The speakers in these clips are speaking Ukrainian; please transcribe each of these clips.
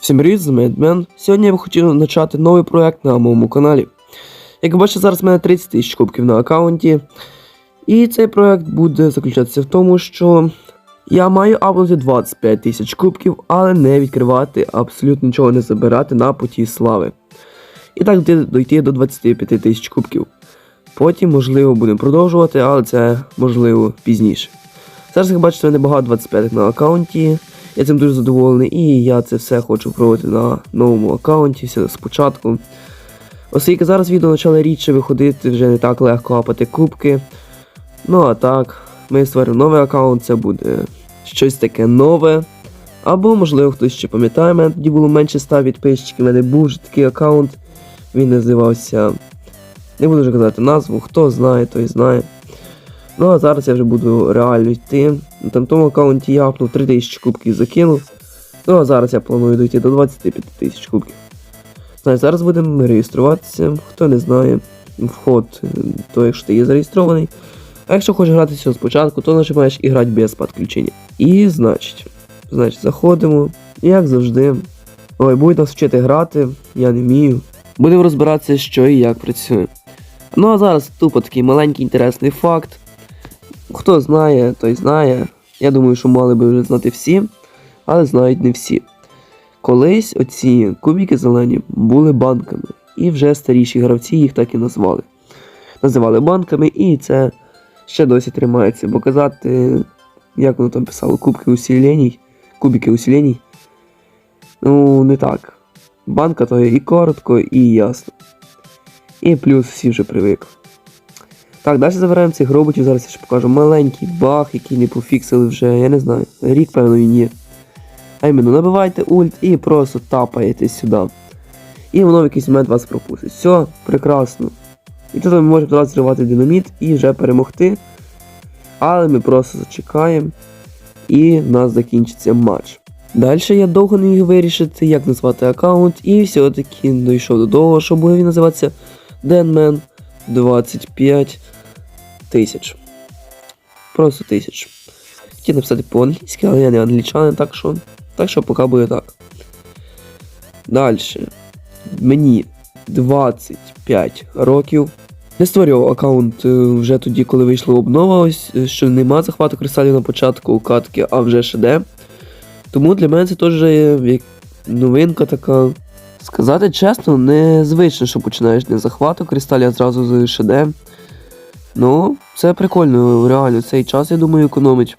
Всім привіт, з вами Едмен. Сьогодні я б хотів почати новий проект на моєму каналі. Як ви бачите, зараз в мене 30 тисяч кубків на аккаунті. І цей проект буде заключатися в тому, що я маю апнути 25 тисяч кубків, але не відкривати, абсолютно нічого не забирати на путі слави. І так дойти до 25 тисяч кубків. Потім, можливо, будемо продовжувати, але це можливо пізніше. Зараз, як бачите, в мене багато 25 на аккаунті. Я цим дуже задоволений, і я це все хочу проводити на новому аккаунті, все спочатку. Оскільки зараз відео почали рідше виходити, вже не так легко апати кубки. Ну а так, ми створимо новий аккаунт, це буде щось таке нове. Або, можливо, хтось ще пам'ятає, мене тоді було менше 100 підписчиків, у мене був вже такий аккаунт. Він називався. Не буду вже казати назву, хто знає, той знає. Ну а зараз я вже буду реально йти. На тому аккаунті я апнув 3000 кубків закинув. Ну а зараз я планую дойти до 25 тисяч кубків. Знаю, зараз будемо реєструватися. Хто не знає, вход, то якщо ти є зареєстрований. А якщо хочеш грати все спочатку, то нажимаєш і грати без підключення. І значить, значить, заходимо. Як завжди. Ой, будуть нас вчити грати, я не вмію. Будемо розбиратися, що і як працює. Ну а зараз тупо такий маленький інтересний факт. Хто знає, той знає. Я думаю, що мали би вже знати всі, але знають не всі. Колись оці кубики зелені були банками, і вже старіші гравці їх так і назвали. Називали банками, і це ще досі тримається. Бо казати, як воно там писало, кубки усіленій, кубики усіленій. Ну, не так. Банка то і коротко, і ясно. І плюс всі вже привикли. Так, далі забираємо цих роботів, зараз я ще покажу маленький баг, який не пофіксили вже, я не знаю. Рік, певно, він є. А іменно, набивайте ульт і просто тапаєте сюди. І воно в якийсь момент вас пропустить. Все, прекрасно. І тут ми можемо одразу зривати динаміт і вже перемогти. Але ми просто зачекаємо. І в нас закінчиться матч. Далі я довго не міг вирішити, як назвати аккаунт, і все-таки дійшов до того, що буде він називатися Denman 25 тисяч. Просто тисяч. Хотів написати по-англійськи, але я не англічанин, так що. Так що поки буде так. Далі. Мені 25 років. Не створював аккаунт е, вже тоді, коли вийшла обнова, ось е, що нема захвату кристалів на початку катки, а вже ШД. Тому для мене це теж як новинка така. Сказати чесно, незвично, що починаєш не захвату кристалів, а зразу з ШД. Ну, це прикольно, реально, цей час, я думаю, економить.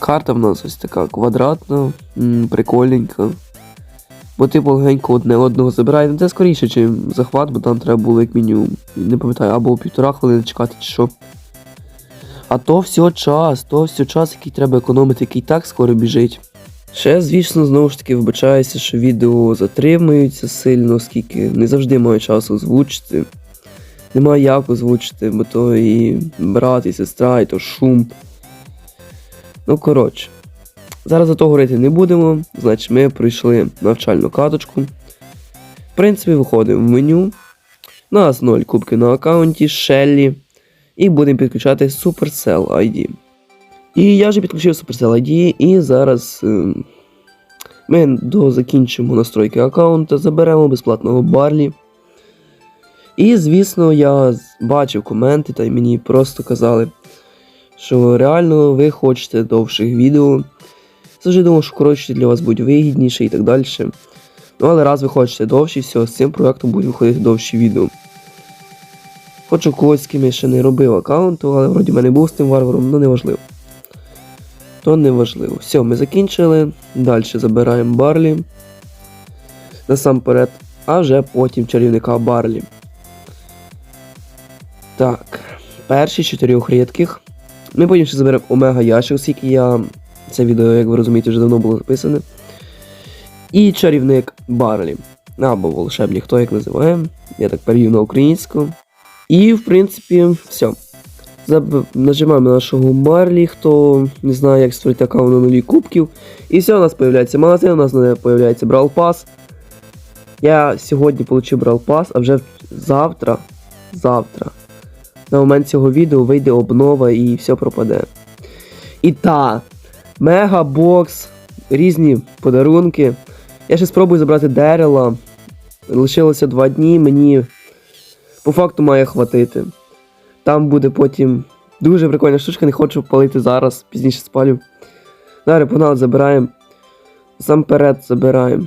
Карта в нас ось така квадратна, м, прикольненька. Бо типу легенько одне одного забирає. Ну це скоріше, ніж захват, бо там треба було як мінімум, не пам'ятаю, або півтора хвилини чекати чи що. А то все час, то все час, який треба економити, який так скоро біжить. Ще, звісно, знову ж таки вибачаюся, що відео затримуються сильно, оскільки не завжди маю часу озвучити. Немає як озвучити, бо то і брат, і сестра, і то шум. Ну, коротше. Зараз за то говорити не будемо, значить ми пройшли навчальну каточку. В принципі, виходимо в меню. У нас 0 кубки на аккаунті, Shelly. І будемо підключати Supercell ID. І я вже підключив Supercell ID, і зараз е, ми дозакінчимо настройки аккаунта, заберемо безплатного Барлі. І, звісно, я бачив коменти, та й мені просто казали, що реально ви хочете довших відео. Завжди думав, що коротше для вас буде вигідніше і так далі. Ну, але раз ви хочете довші, все, з цим проектом будуть виходити довші відео. Хочу когось, з ким я ще не робив аккаунту, але вроді в мене був з тим варваром, ну неважливо. То неважливо. Все, ми закінчили. Далі забираємо Барлі. Насамперед, а вже потім чарівника Барлі. Так, перші чотирьох рідких. Ми потім ще заберемо Омега Яшик, оскільки я. Це відео, як ви розумієте, вже давно було записане. І чарівник Барлі. Або волшебник, хто як називає. Я так перевів на українську. І, в принципі, все. Заб... Нажимаємо нашого Барлі, хто не знає, як створити аккаунт на нулі кубків. І все, у нас з'являється магазин, у нас з'являється Брал Пас. Я сьогодні отримав Брал Пас, а вже завтра. Завтра. На момент цього відео вийде обнова і все пропаде. І та, Мегабокс різні подарунки. Я ще спробую забрати дерева. Лишилося два дні, мені по факту має хватити. Там буде потім дуже прикольна штучка, не хочу палити зараз, пізніше спалю. Далі погнали, забираємо. Сам перед забираємо.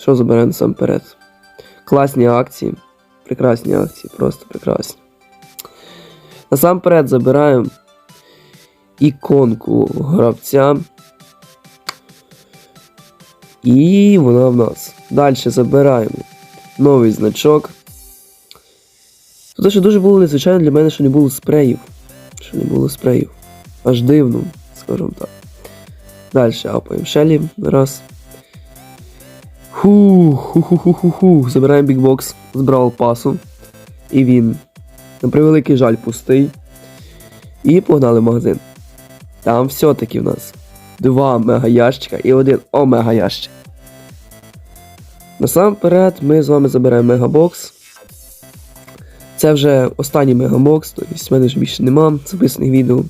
Що забираємо насамперед? Класні акції. Прекрасні акції, просто прекрасні. Насамперед забираємо іконку гравця. І вона в нас. Далі забираємо новий значок. Тут ще дуже було незвичайно для мене, що не було спреїв. Що не було спреїв. Аж дивно, скажімо так. Далі апаємо шелі. Раз. Ху, ху ху ху ху ху Забираємо бікбокс з Бравл пасу. І він, на превеликий жаль, пустий. І погнали в магазин. Там все-таки в нас два мега ящика і один омега ящик. Насамперед ми з вами забираємо мегабокс. Це вже останній мегабокс, тобто в мене ж більше нема записаних відео.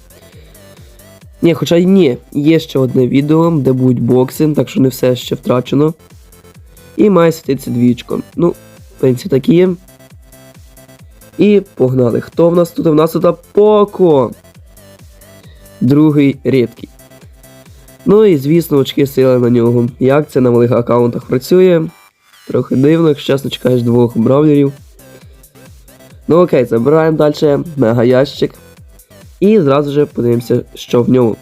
Ні, хоча й ні, є ще одне відео, де будуть бокси, так що не все ще втрачено. І має світитися двічко. Ну, в принципі, так і є. І погнали. Хто в нас тут? У нас тут Поко. Другий рідкий. Ну і звісно, очки сили на нього. Як це на малих аккаунтах працює? Трохи дивно, якщо чесно чекаєш двох бравлерів. Ну окей, забираємо далі мега ящик. І зразу же подивимося, що в ньому.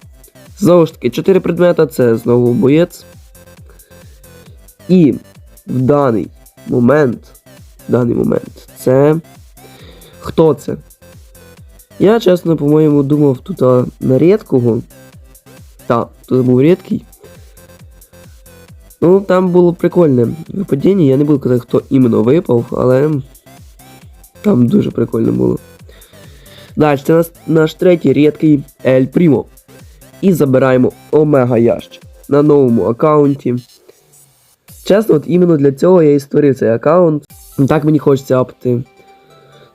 Знову ж таки, 4 предмета це знову боєць. І в даний момент. В даний момент це. Хто це? Я, чесно, по-моєму, думав тут на рідкого. Так, тут був рідкий. Ну, там було прикольне випадіння. Я не буду казати, хто іменно випав, але там дуже прикольно було. Далі, це наш, наш третій рідкий Ель Прімо. І забираємо Омега ящик на новому аккаунті. Чесно, от іменно для цього я і створив цей аккаунт. Так мені хочеться апати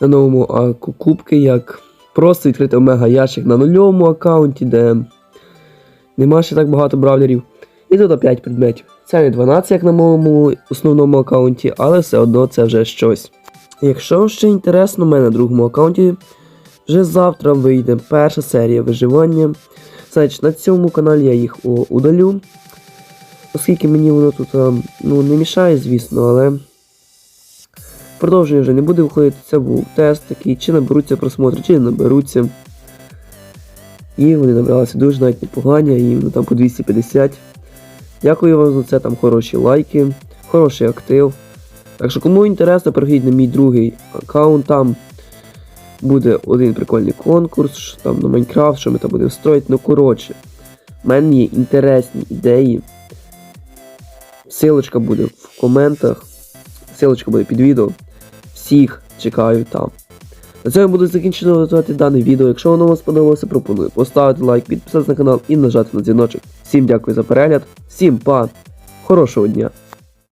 на новому а, кубки, як просто відкрити омега ящик на нульовому аккаунті, де нема ще так багато бравлерів. І тут 5 предметів. Це не 12, як на моєму основному аккаунті, але все одно це вже щось. Якщо ще інтересно, у мене на другому аккаунті вже завтра вийде перша серія виживання. Значить, на цьому каналі я їх удалю. Оскільки мені воно тут ну, не мішає, звісно, але продовження вже не буде виходити. Це був тест такий, чи наберуться просмотри, чи не наберуться. І вони набралися дуже навіть непогані, і там по 250. Дякую вам за це, там хороші лайки, хороший актив. Так що, кому інтересно, переходіть на мій другий аккаунт, там буде один прикольний конкурс, там на Майнкрафт, що ми там будемо строїти. Ну коротше, в мене є інтересні ідеї. Силочка буде в коментах. Силочка буде під відео. Всіх чекаю там. На цьому буду закінчено готувати дане відео. Якщо воно вам сподобалося, пропоную поставити лайк, підписатися на канал і нажати на дзвіночок. Всім дякую за перегляд, всім па, хорошого дня!